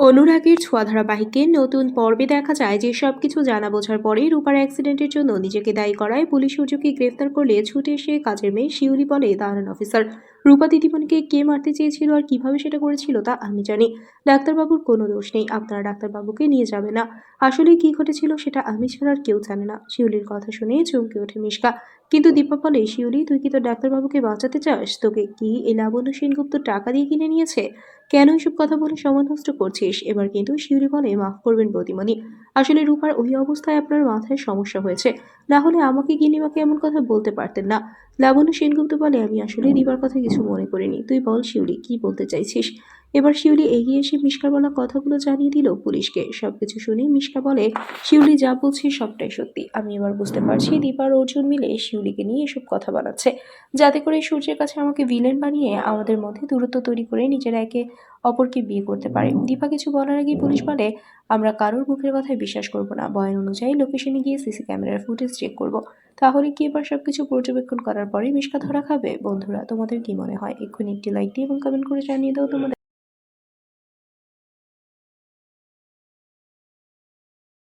অনুরাগের ছোঁয়া ধারাবাহিকের নতুন পর্বে দেখা যায় যে সবকিছু জানা বোঝার পরে রূপার অ্যাক্সিডেন্টের জন্য নিজেকে দায়ী করায় পুলিশ সূর্যকে গ্রেফতার করলে ছুটে এসে কাজের মেয়ে শিউলি বলে দাঁড়ান অফিসার। রূপা দিদিমণিকে কে মারতে চেয়েছিল আর কীভাবে সেটা করেছিল তা আমি জানি। ডাক্তারবাবুর কোনো দোষ নেই, আপনারা ডাক্তারবাবুকে নিয়ে যাবে না। আসলে কি ঘটেছিল সেটা আমি ছাড়া আর কেউ জানে না। শিউলির কথা শুনে চমকে ওঠে মিশকা। কিন্তু দীপা বলে, শিউলি, তুই কি তোর ডাক্তারবাবুকে বাঁচাতে চাস? তোকে কি এই লাবণ্য সেনগুপ্ত টাকা দিয়ে কিনে নিয়েছে? কেন এসব কথা বলে সমাজ নষ্ট করছিস? এবার কিন্তু শিউলি বলে, মাফ করবেন প্রতিমণি আসলে রূপার ওই অবস্থায় আপনার মাথায় সমস্যা হয়েছে। না হলে আমাকে গিনিমাকে এমন কথা বলতে পারতেন না। লাবণ্য সেনগুপ্ত বলে, আমি আসলে দিবার কথা কিছু মনে করিনি। তুই বল শিউলি, কি বলতে চাইছিস? এবার শিউলি এগিয়ে এসে মিশকার বলা কথাগুলো জানিয়ে দিল পুলিশকে। সবকিছু শুনে মিশকা বলে, শিউলি যা বলছে সবটাই সত্যি। আমি এবার বুঝতে পারছি দীপার অর্জুন মিলে শিউলিকে নিয়ে এসব কথা বানাচ্ছে। যাতে করে সূর্যের কাছে আমাকে ভিলেন বানিয়ে আমাদের মধ্যে দূরত্ব তৈরি করে নিজেরা একে অপরকে বিয়ে করতে পারে। দীপা কিছু বলার আগেই পুলিশ বলে, আমরা কারোর মুখের কথায় বিশ্বাস করব না। বয়ান অনুযায়ী লোকেশনে গিয়ে সিসি ক্যামেরার ফুটেজ চেক করব। তাহলে কি এবার সবকিছু পর্যবেক্ষণ করার পরে মিশকা ধরা খাবে? বন্ধুরা, তোমাদের কি মনে হয়? এক্ষুনি একটি লাইক দিয়ে এবং কমেন্ট করে জানিয়ে দাও তোমাদের